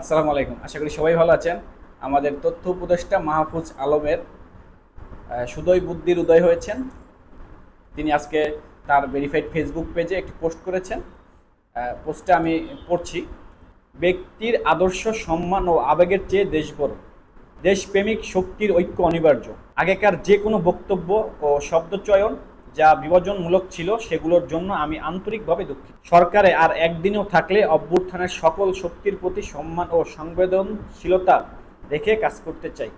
আসসালামু আলাইকুম। আশা করি সবাই ভালো আছেন। আমাদের তথ্য উপদেষ্টা মাহফুজ আলমের সুদয় বুদ্ধির উদয় হয়েছেন। তিনি আজকে তার ভেরিফাইড ফেসবুক পেজে একটি পোস্ট করেছেন। পোস্টে আমি পড়ছি। ব্যক্তির আদর্শ সম্মান ও আবেগের চেয়ে দেশ বড় দেশপ্রেমিক শক্তির ঐক্য অনিবার্য। আগেকার যে কোনো বক্তব্য ও শব্দচয়ন যা বিভাজনমূলক ছিল সেগুলোর জন্য আমি আন্তরিকভাবে দুঃখিত। সরকারে আর একদিনও থাকলে অভ্যুত্থানের সকল শক্তির প্রতি সম্মান ও সংবেদনশীলতা রেখে কাজ করতে চাই।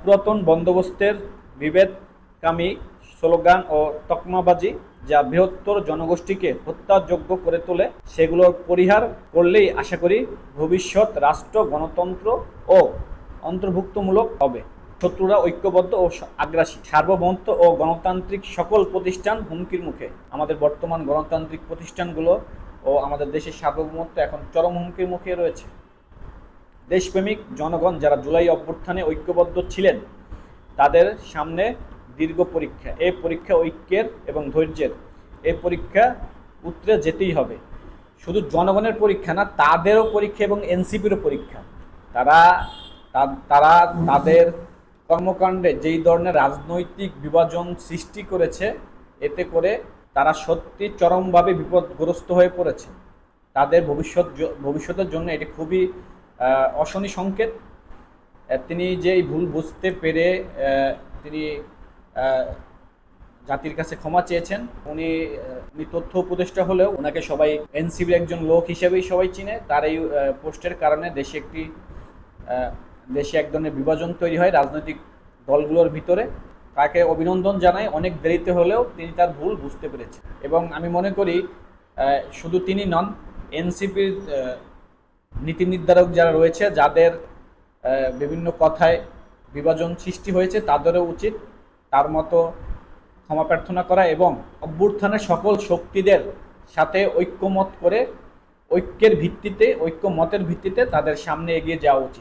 পুরাতন বন্দোবস্তের বিভেদকামী স্লোগান ও তকমাবাজি যা বৃহত্তর জনগোষ্ঠীকে হত্যাযোগ্য করে তোলে সেগুলোর পরিহার করলেই আশা করি ভবিষ্যৎ রাষ্ট্র, গণতন্ত্র ও অন্তর্ভুক্তমূলক হবে। শত্রুরা ঐক্যবদ্ধ ও আগ্রাসী। সার্বভৌমত্ব ও গণতান্ত্রিক সকল প্রতিষ্ঠান হুমকির মুখে। আমাদের বর্তমান গণতান্ত্রিক প্রতিষ্ঠানগুলো ও আমাদের দেশের সার্বভৌমত্ব এখন চরম হুমকির মুখে রয়েছে। দেশপ্রেমিক জনগণ যারা জুলাই অভ্যুত্থানে ঐক্যবদ্ধ ছিলেন, তাদের সামনে দীর্ঘ পরীক্ষা। এই পরীক্ষা ঐক্যের এবং ধৈর্যের। এই পরীক্ষা উত্তরে যেতেই হবে। শুধু জনগণের পরীক্ষা না, তাদেরও পরীক্ষা এবং এনসিপিরও পরীক্ষা। তারা তারা তাদের কর্মকাণ্ডে যেই ধরনের রাজনৈতিক বিভাজন সৃষ্টি করেছে, এতে করে তারা সত্যি চরমভাবে বিপদগ্রস্ত হয়ে পড়েছে। তাদের ভবিষ্যৎ ভবিষ্যতের জন্য এটি খুবই অশনি সংকেত। তিনি যে ভুল বুঝতে পেরে তিনি জাতির কাছে ক্ষমা চেয়েছেন, উনি উনি তথ্য উপদেষ্টা হলেও ওনাকে সবাই এনসিবির একজন লোক হিসেবেই সবাই চিনে। তার এই পোস্টের কারণে দেশে একটি দেশে এক ধরনের বিভাজন তৈরি হয় রাজনৈতিক দলগুলোর ভিতরে। তাকে অভিনন্দন জানাই, অনেক দেরিতে হলেও তিনি তার ভুল বুঝতে পেরেছেন। এবং আমি মনে করি শুধু তিনি নন, এনসিপির নীতি নির্ধারক যারা রয়েছে, যাদের বিভিন্ন কথায় বিভাজন সৃষ্টি হয়েছে, তাদেরও উচিত তার মতো ক্ষমা প্রার্থনা করা এবং অভ্যুত্থানের সকল শক্তিদের সাথে ঐক্যমত করে ঐক্যের ভিত্তিতে, ঐক্যমতের ভিত্তিতে তাদের সামনে এগিয়ে যাওয়া উচিত।